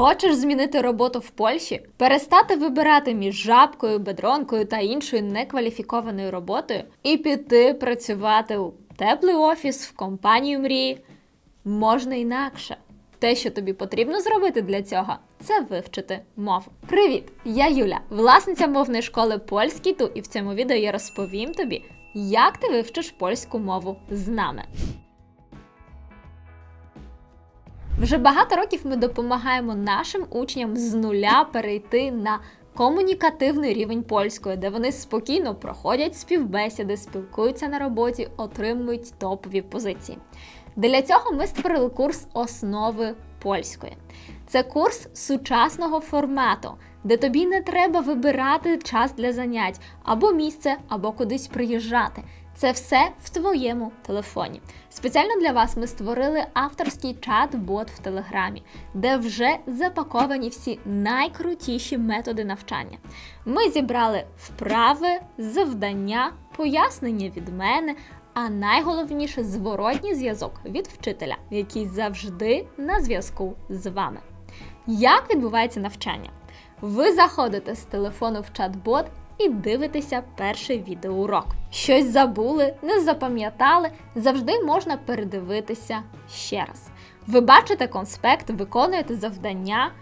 Хочеш змінити роботу в Польщі? Перестати вибирати між жабкою, бедронкою та іншою некваліфікованою роботою і піти працювати у теплий офіс в компанію мрії? Можна інакше. Те, що тобі потрібно зробити для цього, це вивчити мову. Привіт! Я Юля, власниця мовної школи Польський ту, і в цьому відео я розповім тобі, як ти вивчиш польську мову з нами. Вже багато років ми допомагаємо нашим учням з нуля перейти на комунікативний рівень польської, де вони спокійно проходять співбесіди, спілкуються на роботі, отримують топові позиції. Для цього ми створили курс основи польської. Це курс сучасного формату, де тобі не треба вибирати час для занять або місце, або кудись приїжджати. Це все в твоєму телефоні. Спеціально для вас ми створили авторський чат-бот в Телеграмі, де вже запаковані всі найкрутіші методи навчання. Ми зібрали вправи, завдання, пояснення від мене, а найголовніше зворотній зв'язок від вчителя, який завжди на зв'язку з вами. Як відбувається навчання? Ви заходите з телефону в чат-бот і дивитеся перший відеоурок. Щось забули, не запам'ятали, завжди можна передивитися ще раз. Ви бачите конспект, виконуєте завдання.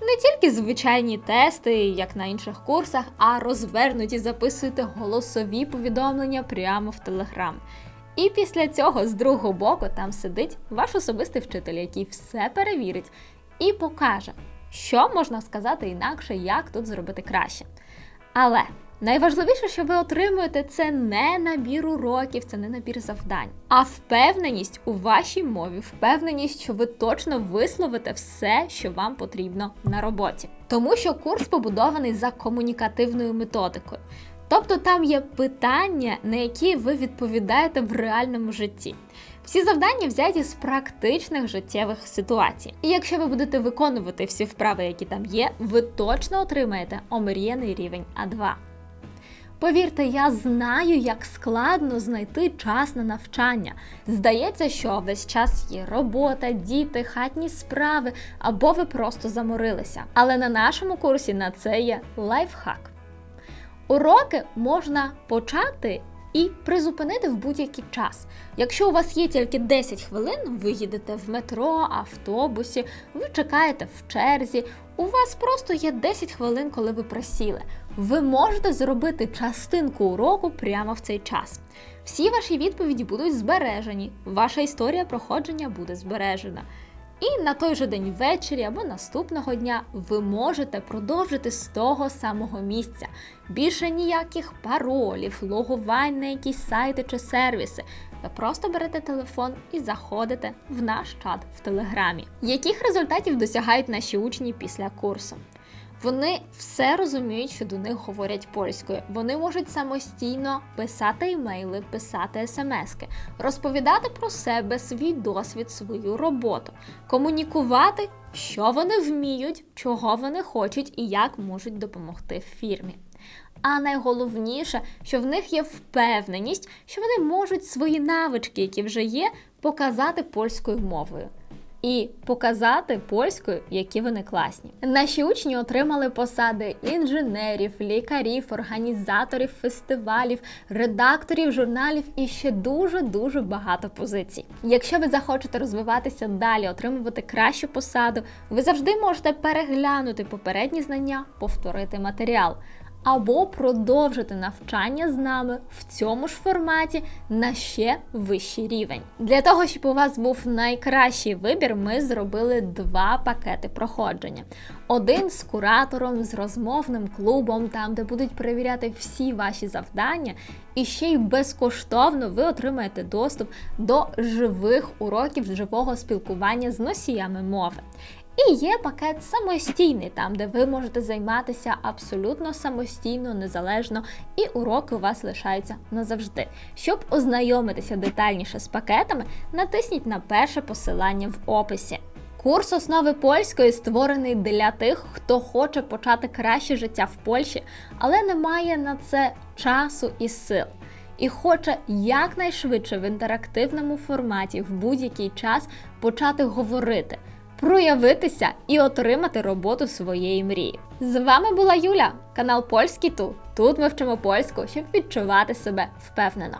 Не тільки звичайні тести, як на інших курсах, а розвернуті записуєте голосові повідомлення прямо в Телеграм. І після цього з другого боку там сидить ваш особистий вчитель, який все перевірить і покаже, що можна сказати інакше, як тут зробити краще. Але найважливіше, що ви отримуєте, це не набір уроків, це не набір завдань, а впевненість у вашій мові, впевненість, що ви точно висловите все, що вам потрібно на роботі. Тому що курс побудований за комунікативною методикою. Тобто там є питання, на які ви відповідаєте в реальному житті. Всі завдання взяті з практичних життєвих ситуацій. І якщо ви будете виконувати всі вправи, які там є, ви точно отримаєте омріяний рівень А2. Повірте, я знаю, як складно знайти час на навчання. Здається, що весь час є робота, діти, хатні справи, або ви просто заморилися. Але на нашому курсі на це є лайфхак. Уроки можна почати і призупинити в будь-який час. Якщо у вас є тільки 10 хвилин, ви їдете в метро, автобусі, ви чекаєте в черзі, у вас просто є 10 хвилин, коли ви присіли. Ви можете зробити частинку уроку прямо в цей час. Всі ваші відповіді будуть збережені, ваша історія проходження буде збережена. І на той же день ввечері або наступного дня ви можете продовжити з того самого місця. Більше ніяких паролів, логувань на якісь сайти чи сервіси. Ви просто берете телефон і заходите в наш чат в Телеграмі. Яких результатів досягають наші учні після курсу? Вони все розуміють, що до них говорять польською. Вони можуть самостійно писати імейли, писати смски, розповідати про себе, свій досвід, свою роботу, комунікувати, що вони вміють, чого вони хочуть і як можуть допомогти фірмі. А найголовніше, що в них є впевненість, що вони можуть свої навички, які вже є, показати польською мовою і показати польською, які вони класні. Наші учні отримали посади інженерів, лікарів, організаторів фестивалів, редакторів журналів і ще дуже дуже багато позицій. Якщо ви захочете розвиватися далі, отримувати кращу посаду, ви завжди можете переглянути попередні знання, повторити матеріал або продовжити навчання з нами в цьому ж форматі на ще вищий рівень. Для того, щоб у вас був найкращий вибір, ми зробили два пакети проходження: один з куратором, з розмовним клубом, там де будуть перевіряти всі ваші завдання, і ще й безкоштовно ви отримаєте доступ до живих уроків живого спілкування з носіями мови. І є пакет самостійний, там, де ви можете займатися абсолютно самостійно, незалежно, і уроки у вас лишаються назавжди. Щоб ознайомитися детальніше з пакетами, натисніть на перше посилання в описі. Курс основи польської створений для тих, хто хоче почати краще життя в Польщі, але не має на це часу і сил. І хоче якнайшвидше в інтерактивному форматі в будь-який час почати говорити проявитися і отримати роботу своєї мрії. З вами була Юля, канал Польський Ту. Тут ми вчимо польську, щоб відчувати себе впевнено.